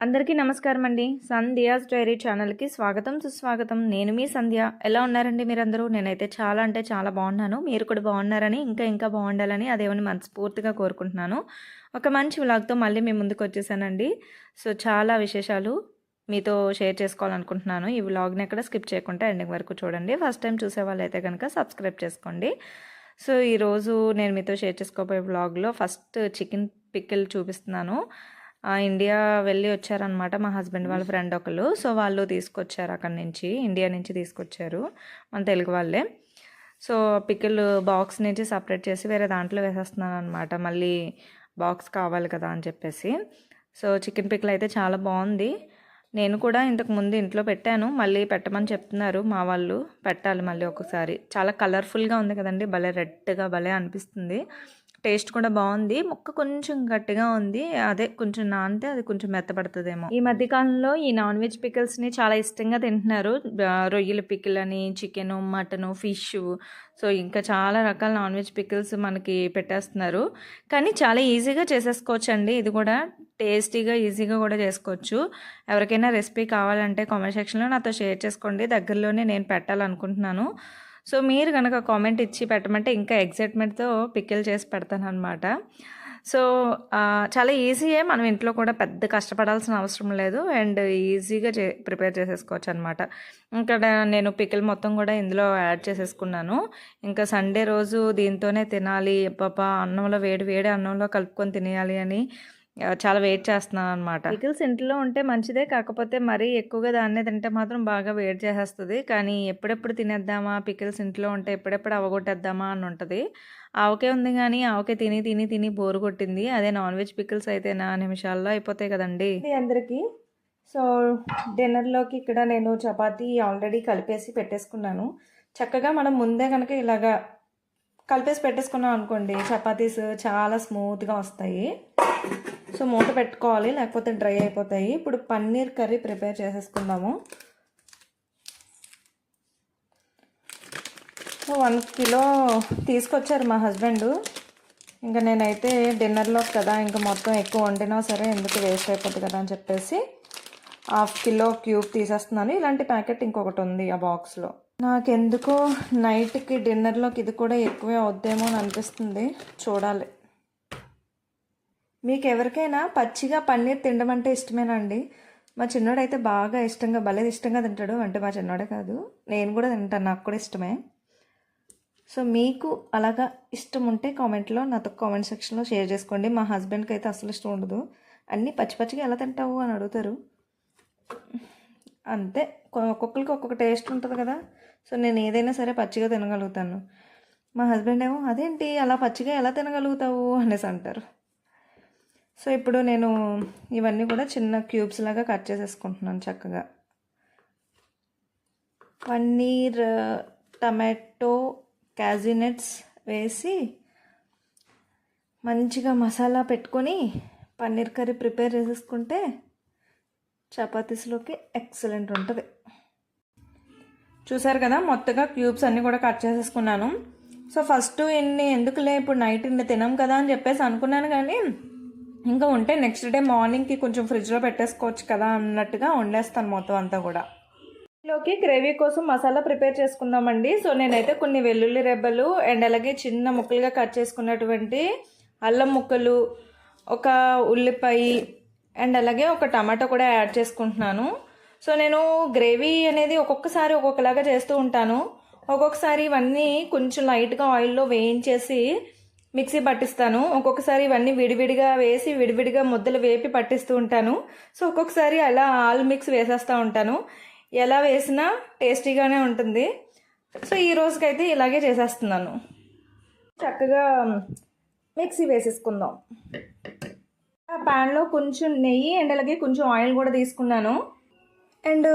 అందరికీ నమస్కారం అండి సంధ్యాస్ డైరీ ఛానల్కి స్వాగతం సుస్వాగతం. నేను మీ సంధ్య. ఎలా ఉన్నారండి మీరందరూ? నేనైతే చాలా అంటే చాలా బాగున్నాను. మీరు కూడా బాగున్నారని ఇంకా ఇంకా బాగుండాలని అదేమని మనస్ఫూర్తిగా కోరుకుంటున్నాను. ఒక మంచి వ్లాగ్తో మళ్ళీ మీ ముందుకు వచ్చేసానండి. సో చాలా విశేషాలు మీతో షేర్ చేసుకోవాలనుకుంటున్నాను. ఈ వ్లాగ్ని ఎక్కడ స్కిప్ చేయకుండా ఎండింగ్ వరకు చూడండి. ఫస్ట్ టైం చూసే వాళ్ళైతే కనుక సబ్స్క్రైబ్ చేసుకోండి. సో ఈరోజు నేను మీతో షేర్ చేసుకోబోయే వ్లాగ్లో ఫస్ట్ చికెన్ పిక్కిల్ చూపిస్తున్నాను. ఇండియా వెళ్ళి వచ్చారనమాట మా హస్బెండ్ వాళ్ళ ఫ్రెండ్ ఒకళ్ళు. సో వాళ్ళు తీసుకొచ్చారు అక్కడి నుంచి ఇండియా నుంచి తీసుకొచ్చారు మన తెలుగు వాళ్ళే. సో పికిల్ బాక్స్ నుంచి సపరేట్ చేసి వేరే దాంట్లో వేసేస్తున్నాను అనమాట మళ్ళీ బాక్స్ కావాలి కదా అని చెప్పేసి. సో చికెన్ పికిల్ అయితే చాలా బాగుంది. నేను కూడా ఇంతకు ముందు ఇంట్లో పెట్టాను. మళ్ళీ పెట్టమని చెప్తున్నారు మా వాళ్ళు. పెట్టాలి మళ్ళీ ఒకసారి. చాలా కలర్ఫుల్గా ఉంది కదండి. భలే రెడ్గా భలే అనిపిస్తుంది. టేస్ట్ కూడా బాగుంది. ముక్క కొంచెం గట్టిగా ఉంది. అదే కొంచెం నానితే అది కొంచెం మెత్తపడుతుందేమో. ఈ మధ్య కాలంలో ఈ నాన్ వెజ్ పికిల్స్ని చాలా ఇష్టంగా తింటున్నారు. రొయ్యల పికిల్ అని చికెన్ మటన్ ఫిష్. సో ఇంకా చాలా రకాల నాన్ వెజ్ పికిల్స్ మనకి పెట్టేస్తున్నారు. కానీ చాలా ఈజీగా చేసేసుకోవచ్చు అండి ఇది కూడా టేస్టీగా ఈజీగా కూడా చేసుకోవచ్చు. ఎవరికైనా రెసిపీ కావాలంటే కామెంట్ సెక్షన్లో నాతో షేర్ చేసుకోండి. దగ్గరలోనే నేను పెట్టాలనుకుంటున్నాను. సో మీరు కనుక కామెంట్ ఇచ్చి పెట్టమంటే ఇంకా ఎగ్జైట్మెంట్తో పిక్కిల్ చేసి పెడతాను అనమాట సో చాలా ఈజీయే మనం ఇంట్లో కూడా పెద్ద కష్టపడాల్సిన అవసరం లేదు. అండ్ ఈజీగా చే ప్రిపేర్ చేసేసుకోవచ్చు అనమాట ఇంకా నేను పికిల్ మొత్తం కూడా ఇందులో యాడ్ చేసేసుకున్నాను. ఇంకా సండే రోజు దీంతోనే తినాలి. పాపా అన్నంలో వేడి వేడి అన్నంలో కలుపుకొని తినేయాలి అని చాలా వెయిట్ చేస్తున్నాను అనమాట పికిల్స్ ఇంట్లో ఉంటే మంచిదే కాకపోతే మరీ ఎక్కువగా దాన్నే తింటే మాత్రం బాగా వేడి చేసేస్తుంది. కానీ ఎప్పుడెప్పుడు తినేద్దామా పికిల్స్ ఇంట్లో ఉంటే ఎప్పుడెప్పుడు అవగొట్టేద్దామా అని ఉంటుంది. ఆవకే ఉంది కానీ ఆవకే తిని తిని తిని బోరు కొట్టింది. అదే నాన్ వెజ్ పికిల్స్ అయితే నా నిమిషాల్లో అయిపోతాయి కదండి. అందరికీ సో డిన్నర్లోకి ఇక్కడ నేను చపాతీ ఆల్రెడీ కలిపేసి పెట్టేసుకున్నాను. చక్కగా మనం ముందే కనుక ఇలాగా కలిపేసి పెట్టేసుకున్నాం అనుకోండి చపాతీస్ చాలా స్మూత్గా వస్తాయి. సో మూత పెట్టుకోవాలి లేకపోతే డ్రై అయిపోతాయి. ఇప్పుడు పన్నీర్ కర్రీ ప్రిపేర్ చేసేసుకుందాము. సో వన్ కిలో తీసుకొచ్చారు మా హస్బెండ్. ఇంకా నేనైతే డిన్నర్లో కదా ఇంకా మొత్తం ఎక్కువ వండినా సరే ఎందుకు వేస్ట్ అయిపోతుంది కదా అని చెప్పేసి హాఫ్ కిలో క్యూబ్ తీసేస్తున్నాను. ఇలాంటి ప్యాకెట్ ఇంకొకటి ఉంది ఆ బాక్స్లో. నాకెందుకో నైట్కి డిన్నర్లోకి ఇది కూడా ఎక్కువే అవుద్దేమో అని అనిపిస్తుంది. చూడాలి. మీకు ఎవరికైనా పచ్చిగా పన్నీర్ తినడం అంటే ఇష్టమేనండి. మా చిన్నోడైతే బాగా ఇష్టంగా భలే ఇష్టంగా తింటాడు. అంటే మా చిన్నోడే కాదు. నేను కూడా తింటాను. నాకు కూడా ఇష్టమే. సో మీకు అలాగా ఇష్టం ఉంటే కామెంట్లో నాతో కామెంట్ సెక్షన్లో షేర్ చేసుకోండి. మా హస్బెండ్కి అయితే అసలు ఇష్టం ఉండదు. అన్నీ పచ్చి పచ్చిగా ఎలా తింటావు అని అడుగుతారు. అంతే. ఒక్కొక్కరికి ఒక్కొక్క టేస్ట్ ఉంటుంది కదా. సో నేను ఏదైనా సరే పచ్చిగా తినగలుగుతాను. మా హస్బెండ్ ఏమో అదేంటి? అలా పచ్చిగా ఎలా తినగలుగుతావు? అనేసి అంటారు. సో ఇప్పుడు నేను ఇవన్నీ కూడా చిన్న క్యూబ్స్ లాగా కట్ చేసేసుకుంటున్నాను చక్కగా. పన్నీర్ టమాటో క్యాజినెట్స్ వేసి మంచిగా మసాలా పెట్టుకొని పన్నీర్ కర్రీ ప్రిపేర్ చేసేసుకుంటే చపాతీస్లోకి ఎక్సలెంట్ ఉంటుంది. చూసారు కదా మొత్తగా క్యూబ్స్ అన్నీ కూడా కట్ చేసేసుకున్నాను. సో ఫస్ట్ ఇన్ని ఎందుకులే ఇప్పుడు నైట్ ఇన్ని తినం కదా అని చెప్పేసి అనుకున్నాను కానీ ఇంకా ఉంటే నెక్స్ట్ డే మార్నింగ్కి కొంచెం ఫ్రిడ్జ్లో పెట్టేసుకోవచ్చు కదా అన్నట్టుగా వండేస్తాను మొత్తం అంతా కూడా. లోకి గ్రేవీ కోసం మసాలా ప్రిపేర్ చేసుకుందామండి. సో నేనైతే కొన్ని వెల్లుల్లి రెబ్బలు అండ్ అలాగే చిన్న ముక్కలుగా కట్ చేసుకున్నటువంటి అల్లం ముక్కలు ఒక ఉల్లిపాయ అండ్ అలాగే ఒక టమాటో కూడా యాడ్ చేసుకుంటున్నాను. సో నేను గ్రేవీ అనేది ఒక్కొక్కసారి ఒక్కొక్కలాగా చేస్తూ ఉంటాను. ఒక్కొక్కసారి ఇవన్నీ కొంచెం లైట్గా ఆయిల్లో వేయించేసి మిక్సీ పట్టిస్తాను. ఒక్కొక్కసారి ఇవన్నీ విడివిడిగా వేసి విడివిడిగా ముద్దలు వేపి పట్టిస్తూ ఉంటాను. సో ఒక్కొక్కసారి అలా ఆల్ మిక్స్ వేసేస్తూ ఉంటాను. ఎలా వేసినా టేస్టీగానే ఉంటుంది. సో ఈ రోజుకైతే ఇలాగే చేసేస్తున్నాను. చక్కగా మిక్సీ వేసేసుకుందాం. ఆ ప్యాన్లో కొంచెం నెయ్యి అండ్ అలాగే కొంచెం ఆయిల్ కూడా తీసుకున్నాను. అండ్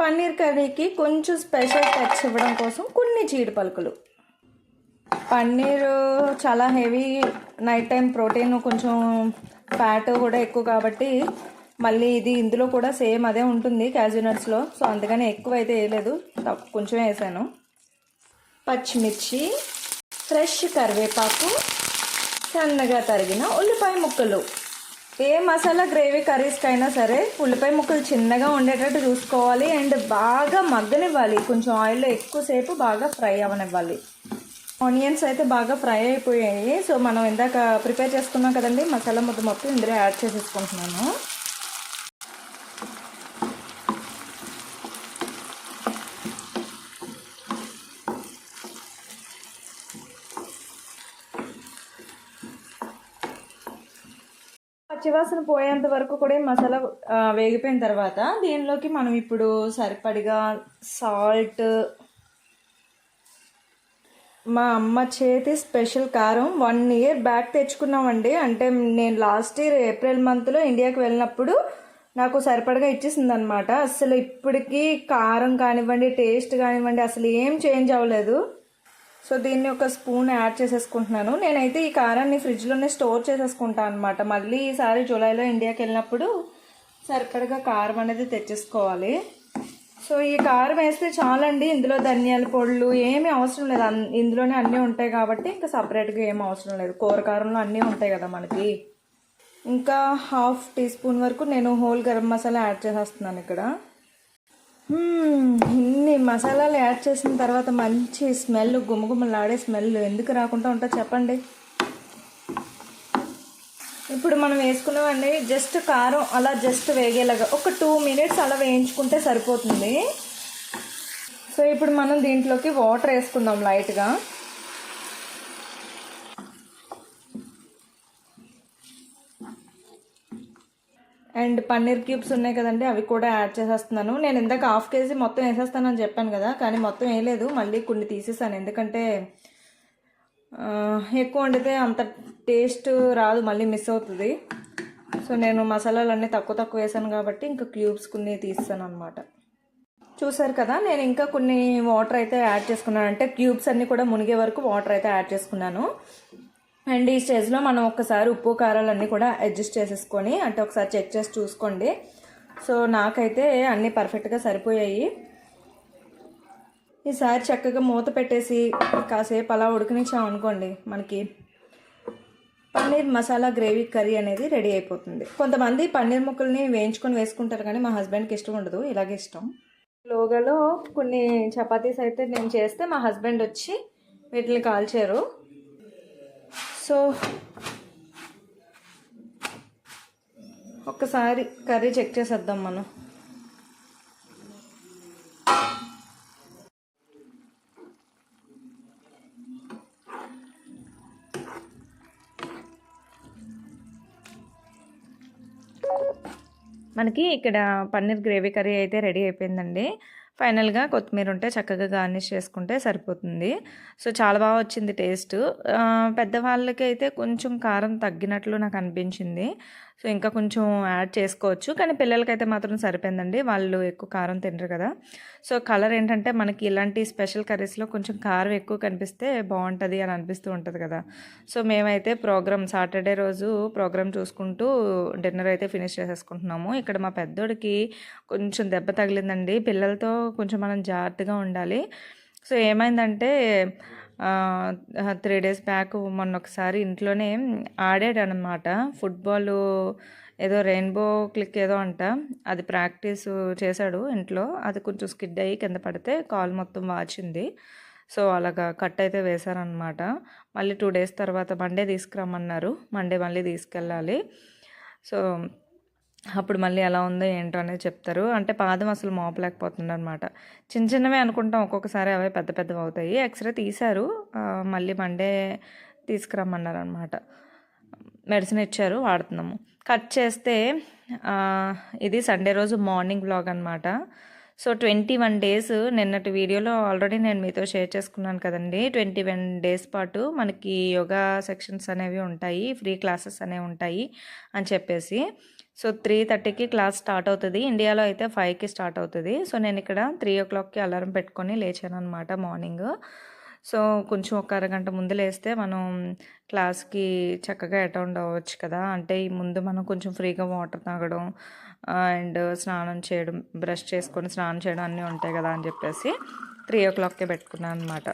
పన్నీర్ కర్రీకి కొంచెం స్పెషల్ టచ్ ఇవ్వడం కోసం కొన్ని జీడి పలుకులు పన్నీర్ చాలా హెవీ నైట్ టైం ప్రోటీన్ కొంచెం ఫ్యాట్ కూడా ఎక్కువ కాబట్టి మళ్ళీ ఇది ఇందులో కూడా సేమ్ అదే ఉంటుంది క్యాజునట్స్లో. సో అందుకని ఎక్కువ అయితే వేయలేదు కొంచెం వేసాను. పచ్చిమిర్చి ఫ్రెష్ కరివేపాకు సన్నగా తరిగిన ఉల్లిపాయ ముక్కలు. ఏ మసాలా గ్రేవీ కర్రీస్కైనా సరే ఉల్లిపాయ ముక్కలు చిన్నగా ఉండేటట్టు చూసుకోవాలి అండ్ బాగా మగ్గనివ్వాలి. కొంచెం ఆయిల్లో ఎక్కువసేపు బాగా ఫ్రై అవ్వనివ్వాలి ఆనియన్స్ అయితే బాగా ఫ్రై అయిపోయాయి. సో మనం ఇందాక ప్రిపేర్ చేసుకున్నాం కదండి మసాలా ముద్ద మొత్తం ఇందులో యాడ్ చేసేసుకుంటున్నాను. పచ్చివాసన పోయేంత వరకు కూడా మసాలా వేగిపోయిన తర్వాత దీనిలోకి మనం ఇప్పుడు సరిపడిగా సాల్ట్ మా అమ్మ చేతి స్పెషల్ కారం వన్ ఇయర్ బ్యాక్ తెచ్చుకున్నామండి. అంటే నేను లాస్ట్ ఇయర్ ఏప్రిల్ మంత్లో ఇండియాకి వెళ్ళినప్పుడు నాకు సరిపడగా ఇచ్చేసింది అనమాట అసలు ఇప్పటికీ కారం కానివ్వండి టేస్ట్ కానివ్వండి అసలు ఏం చేంజ్ అవ్వలేదు. సో దీన్ని ఒక స్పూన్ యాడ్ చేసేసుకుంటున్నాను. నేనైతే ఈ కారాన్ని ఫ్రిడ్జ్లోనే స్టోర్ చేసేసుకుంటాను అనమాట మళ్ళీ ఈసారి జూలైలో ఇండియాకి వెళ్ళినప్పుడు సరిపడగా కారం అనేది తెచ్చేసుకోవాలి. సో ఈ కారం వేస్తే చాలండి. ఇందులో ధనియాల పొడులు ఏమీ అవసరం లేదు. అన్- ఇందులోనే అన్నీ ఉంటాయి కాబట్టి ఇంకా సపరేట్గా ఏం అవసరం లేదు. కూర కారంలో అన్నీ ఉంటాయి కదా మనకి. ఇంకా హాఫ్ టీ స్పూన్ వరకు నేను హోల్ గరం మసాలా యాడ్ చేసేస్తున్నాను ఇక్కడ. ఇన్ని మసాలాలు యాడ్ చేసిన తర్వాత మంచి స్మెల్ గుమగుమలాడే స్మెల్ ఎందుకు రాకుండా ఉంటుందో చెప్పండి. ఇప్పుడు మనం వేసుకున్నామండి జస్ట్ కారం అలా జస్ట్ వేగేలాగా ఒక టూ మినిట్స్ అలా వేయించుకుంటే సరిపోతుంది. సో ఇప్పుడు మనం దీంట్లోకి వాటర్ వేసుకుందాం లైట్గా. అండ్ పన్నీర్ క్యూబ్స్ ఉన్నాయి కదండి అవి కూడా యాడ్ చేసేస్తున్నాను. నేను ఇందాక హాఫ్ కేజీ మొత్తం వేసేస్తానని చెప్పాను కదా కానీ మొత్తం వేయలేదు. మళ్ళీ కొన్ని తీసేసాను. ఎందుకంటే ఎక్కువ వండితే అంత టేస్ట్ రాదు మళ్ళీ మిస్ అవుతుంది. సో నేను మసాలాలన్నీ తక్కువ తక్కువ వేసాను కాబట్టి ఇంకా క్యూబ్స్ కొన్ని తీస్తాను అనమాట చూసారు కదా నేను ఇంకా కొన్ని వాటర్ అయితే యాడ్ చేసుకున్నాను. అంటే క్యూబ్స్ అన్నీ కూడా మునిగే వరకు వాటర్ అయితే యాడ్ చేసుకున్నాను. అండ్ ఈ స్టేజ్లో మనం ఒకసారి ఉప్పు కారాలన్నీ కూడా అడ్జస్ట్ చేసేసుకొని అంటే ఒకసారి చెక్ చేసి చూసుకోండి. సో నాకైతే అన్నీ పర్ఫెక్ట్గా సరిపోయాయి. ఈసారి చక్కగా మూత పెట్టేసి కాసేపు అలా ఉడికినిచ్చాం అనుకోండి మనకి పన్నీర్ మసాలా గ్రేవీ కర్రీ అనేది రెడీ అయిపోతుంది. కొంతమంది పన్నీర్ ముక్కల్ని వేయించుకొని వేసుకుంటారు కానీ మా హస్బెండ్కి ఇష్టం ఉండదు ఇలాగే ఇష్టం. లోగాలో కొన్ని చపాతీస్ అయితే నేను చేస్తే మా హస్బెండ్ వచ్చి వీటిని కాల్చారు. సో ఒక్కసారి కర్రీ చెక్ చేసేద్దాం మనం. మనకి ఇక్కడ పన్నీర్ గ్రేవీ కర్రీ అయితే రెడీ అయిపోయిందండి. ఫైనల్గా కొత్తిమీర ఉంటే చక్కగా గార్నిష్ చేసుకుంటే సరిపోతుంది. సో చాలా బాగా వచ్చింది టేస్ట్. పెద్దవాళ్ళకైతే పెద్దవాళ్ళకి అయితే కొంచెం కారం తగ్గినట్లు నాకు అనిపించింది. సో ఇంకా కొంచెం యాడ్ చేసుకోవచ్చు. కానీ పిల్లలకైతే మాత్రం సరిపోయిందండి. వాళ్ళు ఎక్కువ కారం తినరు కదా. సో కలర్ ఏంటంటే మనకి ఇలాంటి స్పెషల్ కర్రీస్లో కొంచెం కారం ఎక్కువ కనిపిస్తే బాగుంటుంది అని అనిపిస్తూ ఉంటుంది కదా. సో మేమైతే ప్రోగ్రామ్ సాటర్డే రోజు ప్రోగ్రామ్ చూసుకుంటూ డిన్నర్ అయితే ఫినిష్ చేసేసుకుంటున్నాము. ఇక్కడ మా పెద్దోడికి కొంచెం దెబ్బ తగిలిందండి. పిల్లలతో కొంచెం మనం జాగ్రత్తగా ఉండాలి. సో ఏమైందంటే త్రీ డేస్ బ్యాక్ మొన్న ఒకసారి ఇంట్లోనే ఆడాడు అనమాట ఫుట్బాల్ ఏదో రెయిన్బో క్లిక్ ఏదో అంట. అది ప్రాక్టీస్ చేశాడు ఇంట్లో. అది కొంచెం స్కిడ్ అయ్యి కింద పడితే కాల్ మొత్తం వాచింది. సో అలాగా కట్ అయితే వేశారనమాట. మళ్ళీ టూ డేస్ తర్వాత మండే తీసుకురమ్మన్నారు. మండే మళ్ళీ తీసుకెళ్ళాలి. సో అప్పుడు మళ్ళీ ఎలా ఉందో ఏంటో అనేది చెప్తారు. అంటే పాదం అసలు మోపలేకపోతుంది అనమాట చిన్న చిన్నవే అనుకుంటాం. ఒక్కొక్కసారి అవే పెద్ద పెద్దవి అవుతాయి. ఎక్స్రే తీశారు. మళ్ళీ మండే తీసుకురమ్మన్నారు అనమాట మెడిసిన్ ఇచ్చారు. వాడుతున్నాము. కట్ చేస్తే ఇది సండే రోజు మార్నింగ్ బ్లాగ్ అనమాట సో ట్వంటీ వన్ డేస్ నిన్నటి వీడియోలో ఆల్రెడీ నేను మీతో షేర్ చేసుకున్నాను కదండి. ట్వంటీ వన్ డేస్ పాటు మనకి యోగా సెక్షన్స్ అనేవి ఉంటాయి. ఫ్రీ క్లాసెస్ అనేవి ఉంటాయి అని చెప్పేసి. సో త్రీ థర్టీకి క్లాస్ స్టార్ట్ అవుతుంది. ఇండియాలో అయితే ఫైవ్కి స్టార్ట్ అవుతుంది. సో నేను ఇక్కడ త్రీ ఓ క్లాక్కి అలారం పెట్టుకొని లేచాను అనమాట మార్నింగ్ సో కొంచెం ఒక అరగంట ముందు లేస్తే మనం క్లాస్కి చక్కగా అటెండ్ అవ్వచ్చు కదా. అంటే ఈ ముందు మనం కొంచెం ఫ్రీగా వాటర్ తాగడం అండ్ స్నానం చేయడం బ్రష్ చేసుకొని స్నానం చేయడం అన్నీ ఉంటాయి కదా అని చెప్పేసి త్రీ ఓ క్లాక్కే పెట్టుకున్నాను అనమాట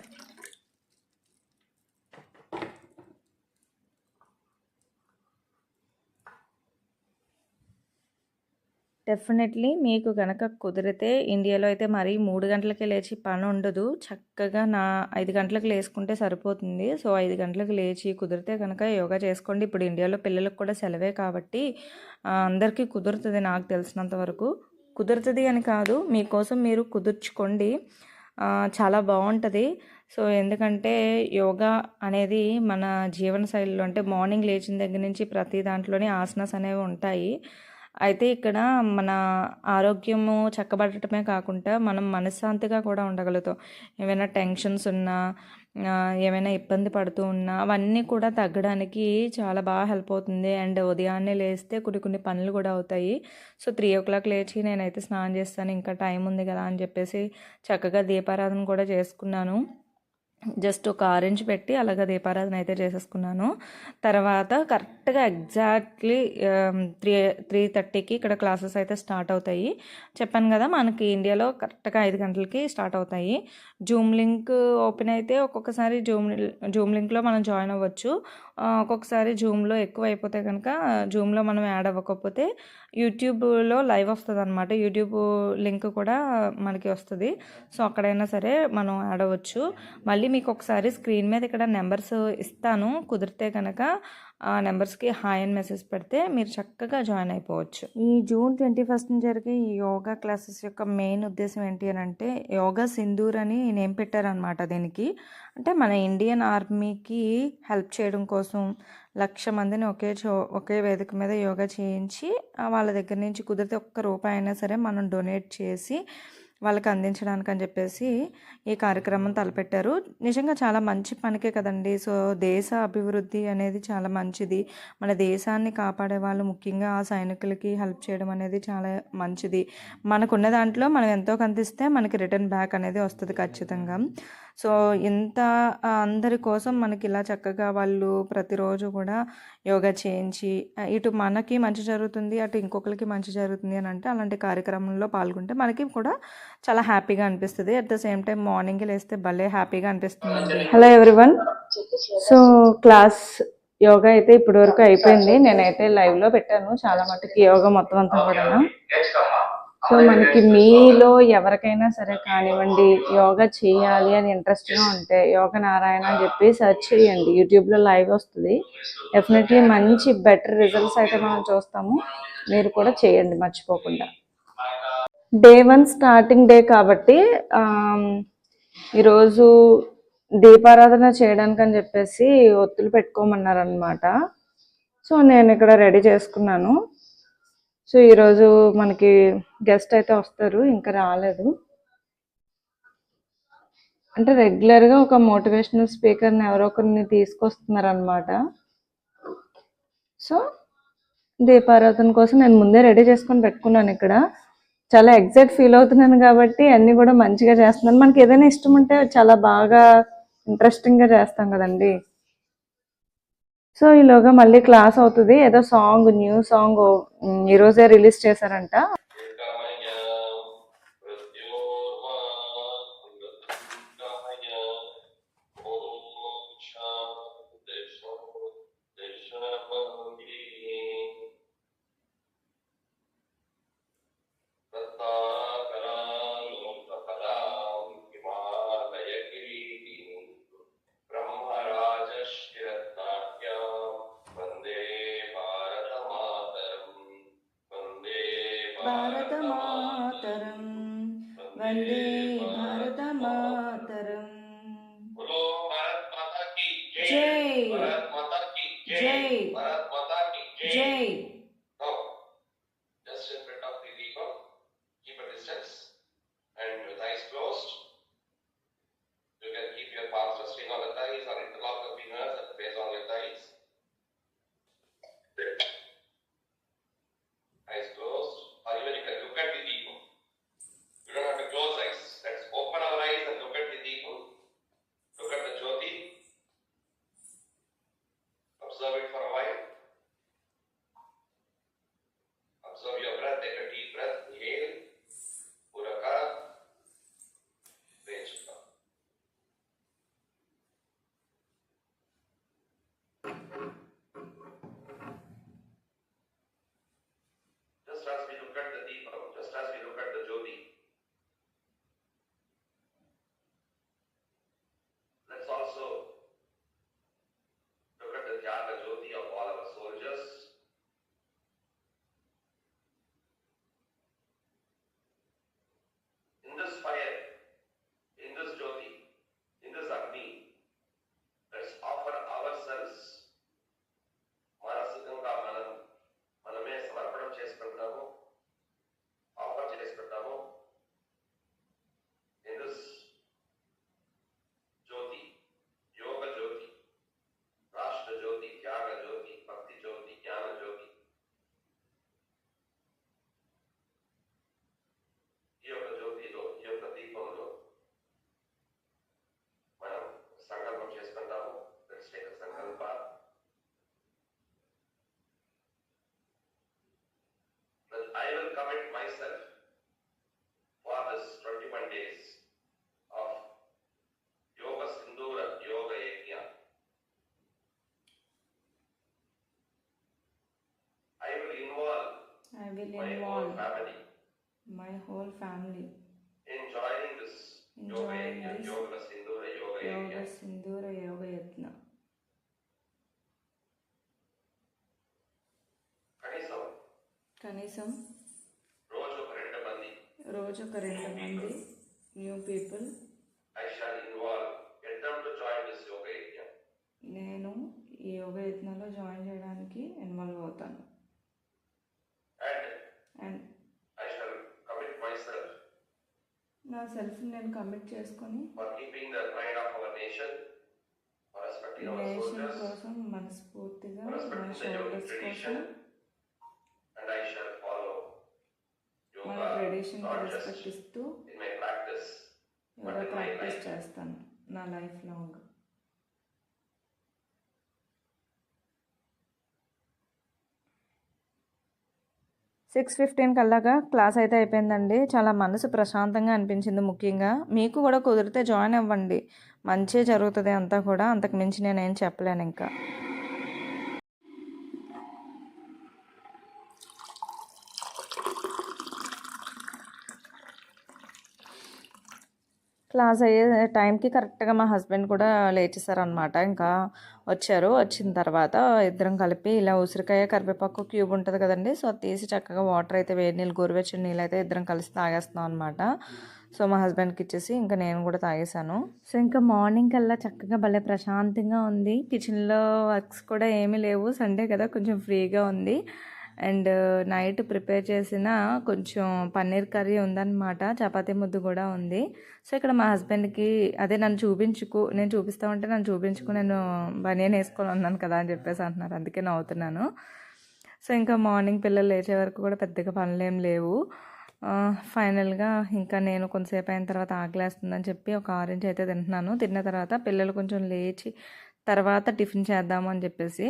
డెఫినెట్లీ మీకు కనుక కుదిరితే ఇండియాలో అయితే మరీ మూడు గంటలకే లేచి పని ఉండదు. చక్కగా నా ఐదు గంటలకు లేసుకుంటే సరిపోతుంది. సో ఐదు గంటలకు లేచి కుదిరితే కనుక యోగా చేసుకోండి. ఇప్పుడు ఇండియాలో పిల్లలకు కూడా సెలవే కాబట్టి అందరికీ కుదురుతుంది నాకు తెలిసినంత వరకు. కుదురుతుంది అని కాదు మీకోసం మీరు కుదుర్చుకోండి. చాలా బాగుంటుంది. సో ఎందుకంటే యోగా అనేది మన జీవన శైలిలో అంటే మార్నింగ్ లేచిన దగ్గర నుంచి ప్రతి దాంట్లోనే ఆసనాస్ అనేవి ఉంటాయి. అయితే ఇక్కడ మన ఆరోగ్యము చక్కబడటమే కాకుండా మనం మనశ్శాంతిగా కూడా ఉండగలుగుతాం. ఏమైనా టెన్షన్స్ ఉన్నా ఏమైనా ఇబ్బంది పడుతూ ఉన్నా అవన్నీ కూడా తగ్గడానికి చాలా బాగా హెల్ప్ అవుతుంది. అండ్ ఉదయాన్నే లేస్తే కొన్ని కొన్ని పనులు కూడా అవుతాయి. సో త్రీ ఓ క్లాక్ లేచి నేనైతే స్నానం చేస్తాను. ఇంకా టైం ఉంది కదా అని చెప్పేసి చక్కగా దీపారాధన కూడా చేసుకున్నాను. జస్ట్ ఒక ఆరెంజ్ పెట్టి అలాగ దీపారాధన అయితే చేసేసుకున్నాను. తర్వాత కరెక్ట్గా ఎగ్జాక్ట్లీ త్రీ త్రీ థర్టీకి ఇక్కడ క్లాసెస్ అయితే స్టార్ట్ అవుతాయి. చెప్పాను కదా మనకి ఇండియాలో కరెక్ట్గా ఐదు గంటలకి స్టార్ట్ అవుతాయి. జూమ్ లింక్ ఓపెన్ అయితే ఒక్కొక్కసారి జూమ్ జూమ్ లింక్లో మనం జాయిన్ అవ్వచ్చు. ఒక్కొక్కసారి జూమ్లో ఎక్కువ అయిపోతే కనుక జూమ్లో మనం యాడ్ అవ్వకపోతే యూట్యూబ్లో లైవ్ వస్తుంది అనమాట యూట్యూబ్ లింక్ కూడా మనకి వస్తుంది. సో అక్కడైనా సరే మనం ఆడవచ్చు మళ్ళీ మీకు ఒకసారి స్క్రీన్ మీద ఇక్కడ నెంబర్స్ ఇస్తాను. కుదిరితే కనుక ఆ నెంబర్స్కి హాయ్ అని మెసేజ్ పెడితే మీరు చక్కగా జాయిన్ అయిపోవచ్చు. ఈ జూన్ ట్వంటీ ఫస్ట్ జరిగే ఈ యోగా క్లాసెస్ యొక్క మెయిన్ ఉద్దేశం ఏంటి అని అంటే యోగా సింధూర్ అని నేమ్ పెట్టారనమాట దీనికి. అంటే మన ఇండియన్ ఆర్మీకి హెల్ప్ చేయడం కోసం లక్ష మందిని ఒకే చో ఒకే వేదిక మీద యోగా చేయించి వాళ్ళ దగ్గర నుంచి కుదిరితే ఒక్క రూపాయి అయినా సరే మనం డొనేట్ చేసి వాళ్ళకి అందించడానికి అని చెప్పేసి ఈ కార్యక్రమం తలపెట్టారు. నిజంగా చాలా మంచి పనికే కదండి. సో దేశ అభివృద్ధి అనేది చాలా మంచిది. మన దేశాన్ని కాపాడే వాళ్ళు ముఖ్యంగా ఆ సైనికులకి హెల్ప్ చేయడం అనేది చాలా మంచిది. మనకున్న దాంట్లో మనం ఎంతో కందిస్తే మనకి రిటర్న్ బ్యాక్ అనేది వస్తుంది ఖచ్చితంగా. సో ఇంత అందరి కోసం మనకి ఇలా చక్కగా వాళ్ళు ప్రతిరోజు కూడా యోగా చేయించి ఇటు మనకి మంచి జరుగుతుంది అటు ఇంకొకరికి మంచి జరుగుతుంది అని అంటే అలాంటి కార్యక్రమంలో పాల్గొంటే మనకి కూడా చాలా హ్యాపీగా అనిపిస్తుంది. At the same time morning లేస్తే భలే హ్యాపీగా అనిపిస్తుంది hello everyone so class yoga అయితే ఇప్పటి వరకు అయిపోయింది. నేనైతే లైవ్లో పెట్టాను. చాలా మటుకి యోగా మొత్తం అంతా కూడా సో మనకి మీలో ఎవరికైనా సరే కానివ్వండి యోగా చేయాలి అని ఇంట్రెస్ట్గా ఉంటే యోగ నారాయణ అని చెప్పి సెర్చ్ చేయండి. యూట్యూబ్లో లైవ్ వస్తుంది. డెఫినెట్లీ మంచి బెటర్ రిజల్ట్స్ అయితే మనం చూస్తాము. మీరు కూడా చేయండి మర్చిపోకుండా. డే వన్ స్టార్టింగ్ డే కాబట్టి ఈరోజు దీపారాధన చేయడానికి అని చెప్పేసి ఒత్తులు పెట్టుకోమన్నారు అనమాట సో నేను ఇక్కడ రెడీ చేసుకున్నాను. సో ఈరోజు మనకి గెస్ట్ అయితే వస్తారు ఇంకా రాలేదు. అంటే రెగ్యులర్గా ఒక మోటివేషనల్ స్పీకర్ని ఎవరో ఒకరిని తీసుకొస్తున్నారనమాట సో దీపారాధన కోసం నేను ముందే రెడీ చేసుకొని పెట్టుకున్నాను ఇక్కడ. చాలా ఎగ్జైట్ ఫీల్ అవుతున్నాను కాబట్టి అన్నీ కూడా మంచిగా చేస్తున్నాను. మనకి ఏదైనా ఇష్టం ఉంటే చాలా బాగా ఇంట్రెస్టింగ్గా చేస్తాం కదండి. సో ఈలోగా మళ్ళీ క్లాస్ అవుతుంది. ఏదో సాంగ్ న్యూ సాంగ్ ఈరోజే రిలీజ్ చేశారంట. just as we look at the deep, just as we look at the Jyoti, myself for this 21 days of Yoga Sindhura Yoga Yajna. I will involve I will my whole involve family my whole family in joining this Yoga Enjoying Yajna, this Yoga Sindhura Yoga yoga Yajna. Sindhura yoga యత్న కనీసం కనీసం రోజు ఒక రెండు మంది రోజు ఒక రెండు మంది న్యూ పీపుల్. నేను ఈ యోగ యత్నంలో జాయిన్ చేయడానికి ఇన్వాల్వ్ అవుతాను. నా సెల్ఫ్ నేను కమిట్ చేసుకొని నేషన్ కోసం మనస్ఫూర్తిగా మన షోల్డర్స్ కోసం మన yoga ట్రెడిషన్ not రెస్పెక్ట్ ఇస్తూ యోగా ప్రాక్టీస్ చేస్తాను నా లైఫ్ లాంగ్ సిక్స్ ఫిఫ్టీన్ కల్లాగా క్లాస్ అయితే అయిపోయిందండి. చాలా మనసు ప్రశాంతంగా అనిపించింది ముఖ్యంగా. మీకు కూడా కుదిరితే జాయిన్ అవ్వండి. మంచి జరుగుతుంది అంతా కూడా. అంతకు మించి నేను ఏం చెప్పలేను ఇంకా. క్లాస్ అయ్యే టైంకి కరెక్ట్గా మా హస్బెండ్ కూడా లేచేసారనమాట ఇంకా వచ్చారు. వచ్చిన తర్వాత ఇద్దరం కలిపి ఇలా ఉసిరికాయ కరివేపాకు క్యూబ్ ఉంటుంది కదండి. సో అది తీసి చక్కగా వాటర్ అయితే వేడి నీళ్ళు గోరువెచ్చని నీళ్ళు అయితే ఇద్దరం కలిసి తాగేస్తున్నాం అనమాట సో మా హస్బెండ్కి ఇచ్చేసి ఇంకా నేను కూడా తాగేశాను. సో ఇంకా మార్నింగ్ కల్లా చక్కగా భలే ప్రశాంతంగా ఉంది. కిచెన్లో వర్క్స్ కూడా ఏమీ లేవు. సండే కదా కొంచెం ఫ్రీగా ఉంది. అండ్ నైట్ ప్రిపేర్ చేసిన కొంచెం పన్నీర్ కర్రీ ఉందన్నమాట. చపాతీ ముద్దు కూడా ఉంది. సో ఇక్కడ మా హస్బెండ్కి అదే నన్ను చూపించుకు నేను చూపిస్తా ఉంటే నన్ను చూపించుకు నేను బనియన్ వేసుకొని ఉన్నాను కదా అని చెప్పేసి అంటున్నారు. అందుకే నవ్వుతున్నాను. సో ఇంకా మార్నింగ్ పిల్లలు లేచే వరకు కూడా పెద్దగా పనులు ఏం లేవు. ఫైనల్గా ఇంకా నేను కొంతసేపు అయిన తర్వాత ఆకలేస్తుందని చెప్పి ఒక ఆరెంజ్ అయితే తింటున్నాను. తిన్న తర్వాత పిల్లలు కొంచెం లేచి తర్వాత టిఫిన్ చేద్దాము అని చెప్పేసి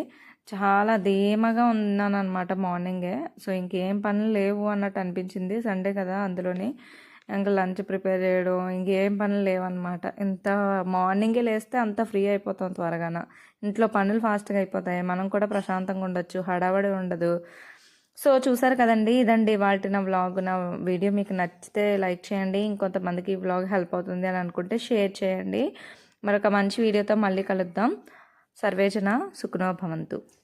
చాలా ధీమగా ఉన్నాను అనమాట మార్నింగే. సో ఇంకేం పనులు లేవు అన్నట్టు అనిపించింది. సండే కదా అందులోని. ఇంకా లంచ్ ప్రిపేర్ చేయడం ఇంకేం పనులు లేవన్నమాట. ఇంత మార్నింగే లేస్తే అంత ఫ్రీ అయిపోతాం త్వరగాన. ఇంట్లో పనులు ఫాస్ట్గా అయిపోతాయి. మనం కూడా ప్రశాంతంగా ఉండొచ్చు. హడావడి ఉండదు. సో చూసారు కదండి. ఇదండి వాటి నా వ్లాగ్. నా వీడియో మీకు నచ్చితే లైక్ చేయండి. ఇంకొంతమందికి ఈ వ్లాగ్ హెల్ప్ అవుతుంది అని అనుకుంటే షేర్ చేయండి. మరొక మంచి వీడియోతో మళ్ళీ కలుద్దాం. సర్వేజన సుఖనో భవంతు.